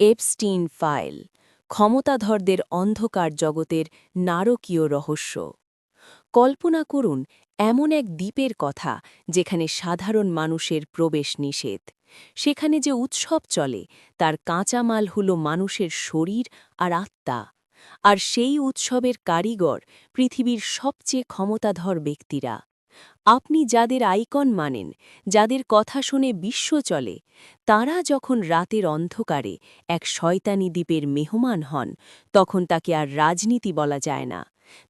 Epstein file, ক্ষমতাধরদের অন্ধকার জগতের নারকীয় রহস্য। কল্পনা করুন, এমন এক দ্বীপের কথা যেখানে সাধারণ মানুষের প্রবেশ নিষেধ। সেখানে যে উৎসব চলে, তার কাঁচামাল হল মানুষের শরীর আর আত্মা। আর সেই উৎসবের কারিগর পৃথিবীর সবচেয়ে ক্ষমতাধর ব্যক্তিরা। আপনি যাদের আইকন মানেন, যাদের কথা শুনে বিশ্ব চলে, তারা যখন রাতের অন্ধকারে এক শয়তানি দ্বীপের মেহমান হন, তখন তাকে আর রাজনীতি বলা যায় না।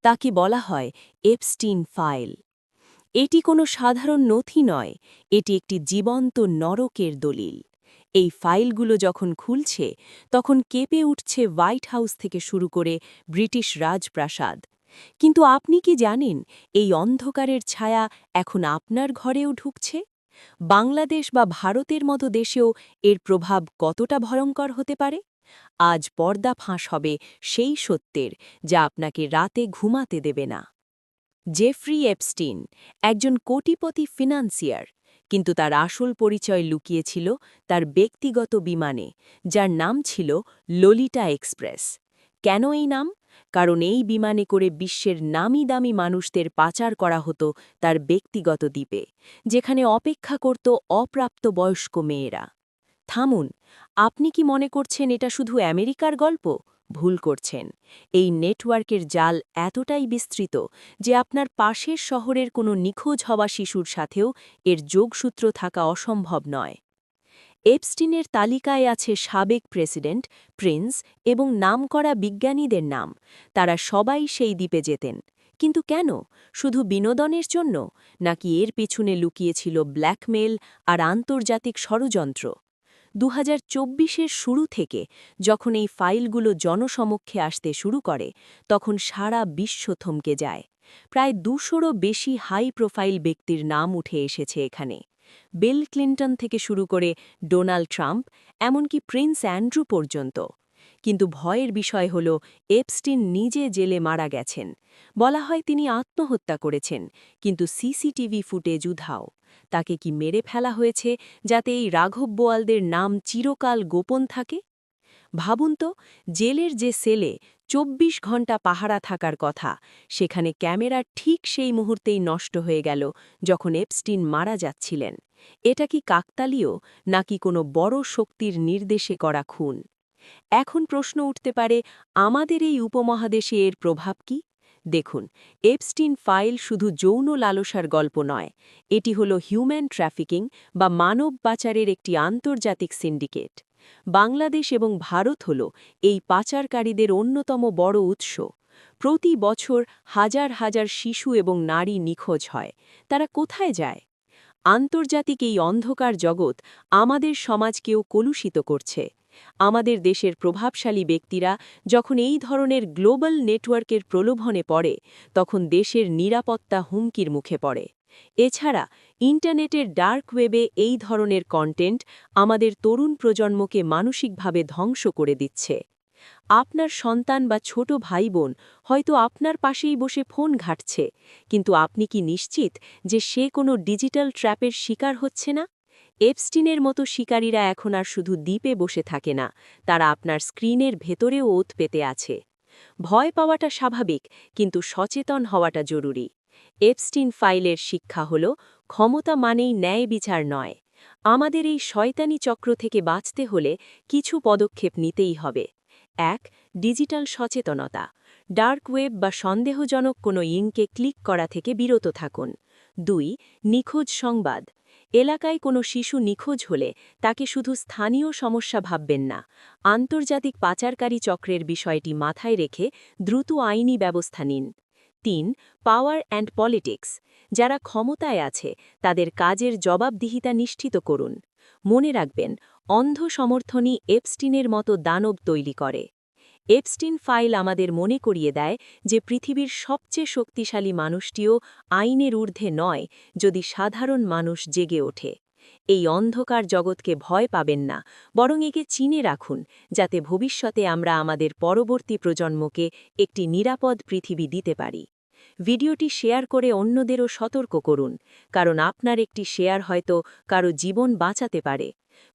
তাকে বলা হয় এপস্টিন ফাইল। এটি কোনো সাধারণ নথি নয়, এটি একটি জীবন্ত নরকের দলিল। এই ফাইলগুলো যখন খুলছে, তখন কেঁপে উঠছে হোয়াইট হাউস থেকে শুরু করে ব্রিটিশ রাজপ্রাসাদ। কিন্তু আপনি কি জানেন এই অন্ধকারের ছায়া এখন আপনার ঘরেও ঢুকছে? বাংলাদেশ বা ভারতের মতো দেশেও এর প্রভাব কতটা ভয়ঙ্কর হতে পারে? আজ পর্দা ফাঁস হবে সেই সত্যের যা আপনাকে রাতে ঘুমাতে দেবে না। জেফ্রি এপস্টিন একজন কোটিপতি ফিনান্সিয়ার, কিন্তু তার আসল পরিচয় লুকিয়েছিল তার ব্যক্তিগত বিমানে, যার নাম ছিল ললিটা এক্সপ্রেস। কেন এই নাম? কারণ এই বিমানে করে বিশ্বের নামি দামি মানুষদের পাচার করা হতো তার ব্যক্তিগত দ্বীপে, যেখানে অপেক্ষা করত অপ্রাপ্ত বয়স্ক মেয়েরা। থামুন, আপনি কি মনে করছেন এটা শুধু আমেরিকার গল্প? ভুল করছেন। এই নেটওয়ার্কের জাল এতটাই বিস্তৃত যে আপনার পাশের শহরের কোনো নিখোঁজ হওয়া শিশুর সাথেও এর যোগসূত্র থাকা অসম্ভব নয়। এপস্টিনের তালিকায় আছে সাবেক প্রেসিডেন্ট, প্রিন্স এবং নামকরা বিজ্ঞানীদের নাম। তারা সবাই সেই দ্বীপে যেতেন। কিন্তু কেন? শুধু বিনোদনের জন্য? নাকি এর পিছনে লুকিয়েছিল ব্ল্যাকমেল আর আন্তর্জাতিক ষড়যন্ত্র? দু হাজার শুরু থেকে যখন এই ফাইলগুলো জনসমক্ষে আসতে শুরু করে, তখন সারা বিশ্ব থমকে যায়। প্রায় দুশোরও বেশি হাই প্রোফাইল ব্যক্তির নাম উঠে এসেছে এখানে। বিল ক্লিন্টন থেকে শুরু করে ডোনাল্ড ট্রাম্প, এমনকি প্রিন্স অ্যান্ড্রু পর্যন্ত। কিন্তু ভয়ের বিষয় হল, এপস্টিন নিজে জেলে মারা গেছেন। বলা হয় তিনি আত্মহত্যা করেছেন, কিন্তু সিসিটিভি ফুটেজ উধাও। তাকে কি মেরে ফেলা হয়েছে, যাতে এই রাঘব বোয়ালদের নাম চিরকাল গোপন থাকে? ভাবুন তো, জেলের যে সেলে ২৪ ঘণ্টা পাহারা থাকার কথা। সেখানে ক্যামেরা ঠিক সেই মুহূর্তেই নষ্ট হয়ে গেল, যখন এপস্টিন মারা যাচ্ছিলেন। এটা কি কাকতালীয়, নাকি কোনো বড় শক্তির নির্দেশে করা খুন? এখন প্রশ্ন উঠতে পারে, আমাদের এই উপমহাদেশে এর প্রভাব কি? দেখুন, এপস্টিন ফাইল শুধু যৌন লালসার গল্প নয়, এটি হল হিউম্যান ট্রাফিকিং বা মানব পাচারের একটি আন্তর্জাতিক সিন্ডিকেট। বাংলাদেশ এবং ভারত হল এই পাচারকারীদের অন্যতম বড় উৎস। প্রতি বছর হাজার হাজার শিশু এবং নারী নিখোঁজ হয়। তারা কোথায় যায়? আন্তর্জাতিক এই অন্ধকার জগৎ আমাদের সমাজকেও কলুষিত করছে। আমাদের দেশের প্রভাবশালী ব্যক্তিরা যখন এই ধরনের গ্লোবাল নেটওয়ার্কের প্রলোভনে পড়ে, তখন দেশের নিরাপত্তা হুমকির মুখে পড়ে। এছাড়া ইন্টারনেটের ডার্ক ওয়েবে এই ধরনের কন্টেন্ট আমাদের তরুণ প্রজন্মকে মানসিকভাবে ধ্বংস করে দিচ্ছে। আপনার সন্তান বা ছোট ভাই বোন হয়তো আপনার পাশেই বসে ফোন ঘাটছে, কিন্তু আপনি কি নিশ্চিত যে সে কোনো ডিজিটাল ট্র্যাপের শিকার হচ্ছে না? এপস্টিনের মতো শিকারীরা এখন আর শুধু দ্বীপে বসে থাকে না, তারা আপনার স্ক্রিনের ভেতরেও ওত পেতে আছে। ভয় পাওয়াটা স্বাভাবিক, কিন্তু সচেতন হওয়াটা জরুরি। এপস্টিন ফাইলের শিক্ষা হল, ক্ষমতা মানেই ন্যায় বিচার নয়। আমাদের এই শয়তানি চক্র থেকে বাঁচতে হলে কিছু পদক্ষেপ নিতেই হবে। এক, ডিজিটাল সচেতনতা। ডার্ক ওয়েব বা সন্দেহজনক কোনো ইঙ্কে ক্লিক করা থেকে বিরত থাকুন। দুই, নিখোঁজ সংবাদ। এলাকায় কোনো শিশু নিখোঁজ হলে তাকে শুধু স্থানীয় সমস্যা ভাববেন না, আন্তর্জাতিক পাচারকারী চক্রের বিষয়টি মাথায় রেখে দ্রুত আইনি ব্যবস্থা নিন। তিন, পাওয়ার অ্যান্ড পলিটিক্স। যারা ক্ষমতায় আছে, তাদের কাজের জবাবদিহিতা নিশ্চিত করুন। মনে রাখবেন অন্ধ সমর্থনই এপস্টিনের মতো দানব তৈরি করে। এপস্টিন ফাইল আমাদের মনে করিয়ে দেয় যে পৃথিবীর সবচেয়ে শক্তিশালী মানুষটিও আইনের ঊর্ধ্বে নয়, যদি সাধারণ মানুষ জেগে ওঠে। এই অন্ধকার জগৎকে ভয় পাবেন না, বরং একে চিনে রাখুন, যাতে ভবিষ্যতে আমরা আমাদের পরবর্তী প্রজন্মকে একটি নিরাপদ পৃথিবী দিতে পারি। ভিডিওটি শেয়ার করে অন্যদেরও সতর্ক করুন, কারণ আপনার একটি শেয়ার হয়তো কারও জীবন বাঁচাতে পারে।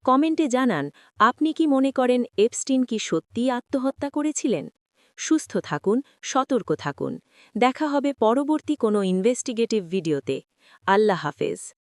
কমেন্টে জানান, আপনি কি মনে করেন এপস্টিন কি সত্যিই আত্মহত্যা করেছিলেন? সুস্থ থাকুন, সতর্ক থাকুন। দেখা হবে পরবর্তী কোনো ইনভেস্টিগেটিভ ভিডিওতে। আল্লাহ হাফেজ।